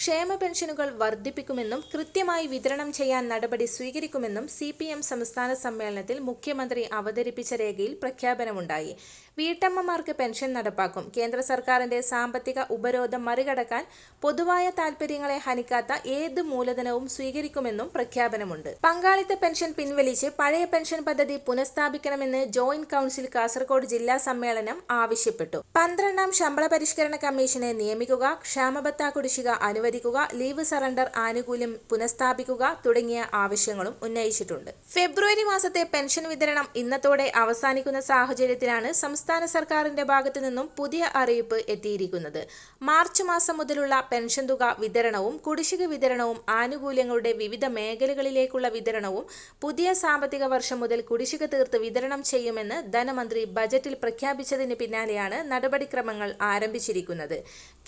ക്ഷേമ പെൻഷനുകൾ വർദ്ധിപ്പിക്കുമെന്നും കൃത്യമായി വിതരണം ചെയ്യാൻ നടപടി സ്വീകരിക്കുമെന്നും സി പി എം സംസ്ഥാന സമ്മേളനത്തിൽ മുഖ്യമന്ത്രി അവതരിപ്പിച്ച രേഖയിൽ പ്രഖ്യാപനമുണ്ടായി. വീട്ടമ്മമാർക്ക് പെൻഷൻ നടപ്പാക്കും. കേന്ദ്ര സർക്കാരിന്റെ സാമ്പത്തിക ഉപരോധം മറികടക്കാൻ പൊതുവായ താൽപര്യങ്ങളെ ഹനിക്കാത്ത ഏത് മൂലധനവും സ്വീകരിക്കുമെന്നും പ്രഖ്യാപനമുണ്ട്. പങ്കാളിത്ത പെൻഷൻ പിൻവലിച്ച് പഴയ പെൻഷൻ പദ്ധതി പുനഃസ്ഥാപിക്കണമെന്ന് ജോയിന്റ് കൌൺസിൽ കാസർഗോഡ് ജില്ലാ സമ്മേളനം ആവശ്യപ്പെട്ടു. പന്ത്രണ്ടാം ശമ്പള പരിഷ്കരണ കമ്മീഷനെ നിയമിക്കുക ക്ഷാമബത്ത കുടിശ്ശിക അനുവദിക്കുക ലീവ് സറണ്ടർ ആനുകൂല്യം പുനഃസ്ഥാപിക്കുക തുടങ്ങിയ ആവശ്യങ്ങളും ഉന്നയിച്ചിട്ടുണ്ട്. ഫെബ്രുവരി മാസത്തെ പെൻഷൻ വിതരണം ഇന്നത്തോടെ അവസാനിക്കുന്ന സാഹചര്യത്തിലാണ് സംസ്ഥാന സർക്കാരിന്റെ ഭാഗത്തു നിന്നും പുതിയ അറിയിപ്പ് എത്തിയിരിക്കുന്നത്. മാർച്ച് മാസം മുതലുള്ള പെൻഷൻ തുക വിതരണവും കുടിശ്ശിക വിതരണവും ആനുകൂല്യങ്ങളുടെ വിവിധ മേഖലകളിലേക്കുള്ള വിതരണവും പുതിയ സാമ്പത്തിക വർഷം മുതൽ കുടിശ്ശിക തീർത്ത് വിതരണം ചെയ്യുമെന്ന് ധനമന്ത്രി ബജറ്റിൽ പ്രഖ്യാപിച്ചതിന് പിന്നാലെയാണ് നടപടിക്രമങ്ങൾ ആരംഭിച്ചിരിക്കുന്നത്.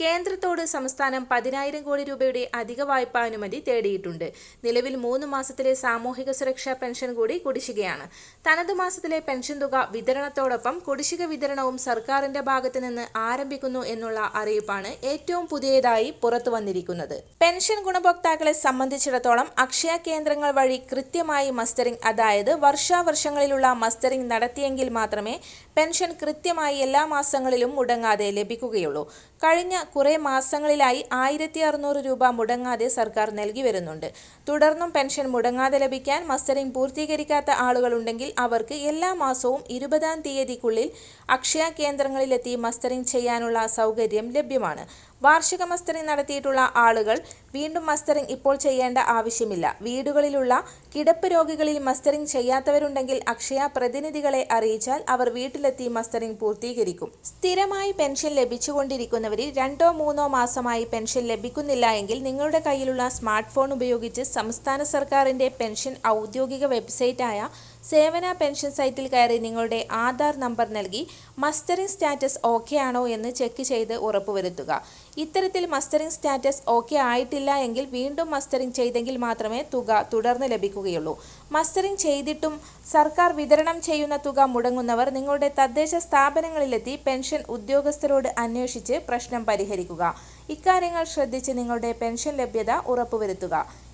കേന്ദ്രത്തോട് സംസ്ഥാനം പതിനായിരം കോടി രൂപയുടെ അധിക വായ്പാ അനുമതി തേടിയിട്ടുണ്ട്. നിലവിൽ മൂന്ന് മാസത്തിലെ സാമൂഹിക സുരക്ഷാ പെൻഷൻ കൂടി കുടിശ്ശികയാണ്. തനത് മാസത്തിലെ പെൻഷൻ തുക വിതരണത്തോടൊപ്പം കുടിശ്ശിക വിതരണവും സർക്കാരിന്റെ ഭാഗത്ത് നിന്ന് ആരംഭിക്കുന്നു എന്നുള്ള അറിയിപ്പാണ് ഏറ്റവും പുതിയതായി പുറത്തു വന്നിരിക്കുന്നത്. പെൻഷൻ ഗുണഭോക്താക്കളെ സംബന്ധിച്ചിടത്തോളം അക്ഷയ കേന്ദ്രങ്ങൾ വഴി കൃത്യമായി മസ്റ്ററിംഗ് അതായത് വർഷാവർഷങ്ങളിലുള്ള മസ്റ്ററിംഗ് നടത്തിയെങ്കിൽ മാത്രമേ പെൻഷൻ കൃത്യമായി എല്ലാ മാസങ്ങളിലും മുടങ്ങാതെ ലഭിക്കുകയുള്ളൂ. കഴിഞ്ഞ കുറേ മാസങ്ങളിലായി ആയിരത്തി അറുന്നൂറ് രൂപ മുടങ്ങാതെ സർക്കാർ നൽകി വരുന്നുണ്ട്. തുടർന്നും പെൻഷൻ മുടങ്ങാതെ ലഭിക്കാൻ മസ്റ്ററിംഗ് പൂർത്തീകരിക്കാത്ത ആളുകളുണ്ടെങ്കിൽ അവർക്ക് എല്ലാ മാസവും ഇരുപതാം തീയതിക്കുള്ളിൽ അക്ഷയ കേന്ദ്രങ്ങളിലെത്തി മസ്റ്ററിംഗ് ചെയ്യാനുള്ള സൗകര്യം ലഭ്യമാണ്. വാർഷിക മസ്റ്ററിംഗ് നടത്തിയിട്ടുള്ള ആളുകൾ വീണ്ടും മസ്റ്ററിംഗ് ഇപ്പോൾ ചെയ്യേണ്ട ആവശ്യമില്ല. വീടുകളിലുള്ള കിടപ്പ് രോഗികളിൽ മസ്റ്ററിംഗ് ചെയ്യാത്തവരുണ്ടെങ്കിൽ അക്ഷയ പ്രതിനിധികളെ അറിയിച്ചാൽ അവർ വീട്ടിലെത്തി മസ്റ്ററിംഗ് പൂർത്തീകരിക്കും. സ്ഥിരമായി പെൻഷൻ ലഭിച്ചുകൊണ്ടിരിക്കുന്നവരിൽ രണ്ടോ മൂന്നോ മാസമായി പെൻഷൻ ലഭിക്കുന്നില്ല എങ്കിൽ നിങ്ങളുടെ കയ്യിലുള്ള സ്മാർട്ട് ഫോൺ ഉപയോഗിച്ച് സംസ്ഥാന സർക്കാരിന്റെ പെൻഷൻ ഔദ്യോഗിക വെബ്സൈറ്റായ സേവന പെൻഷൻ സൈറ്റിൽ കയറി നിങ്ങളുടെ ആധാർ നമ്പർ നൽകി മസ്റ്ററിംഗ് സ്റ്റാറ്റസ് ഓക്കെ ആണോ എന്ന് ചെക്ക് ചെയ്ത് ഉറപ്പുവരുത്തുക. ഇത്തരത്തിൽ മസ്റ്ററിംഗ് സ്റ്റാറ്റസ് ഓക്കെ ആയിട്ടില്ല എങ്കിൽ വീണ്ടും മസ്റ്ററിംഗ് ചെയ്തെങ്കിൽ മാത്രമേ തുക തുടർന്ന് ലഭിക്കുകയുള്ളൂ. മസ്റ്ററിംഗ് ചെയ്തിട്ടും സർക്കാർ വിതരണം ചെയ്യുന്ന തുക മുടങ്ങുന്നവർ നിങ്ങളുടെ തദ്ദേശ സ്ഥാപനങ്ങളിലെത്തി പെൻഷൻ ഉദ്യോഗസ്ഥരോട് അന്വേഷിച്ച് പ്രശ്നം പരിഹരിക്കുക. ഇക്കാര്യങ്ങൾ ശ്രദ്ധിച്ച് നിങ്ങളുടെ പെൻഷൻ ലഭ്യത ഉറപ്പുവരുത്തുക.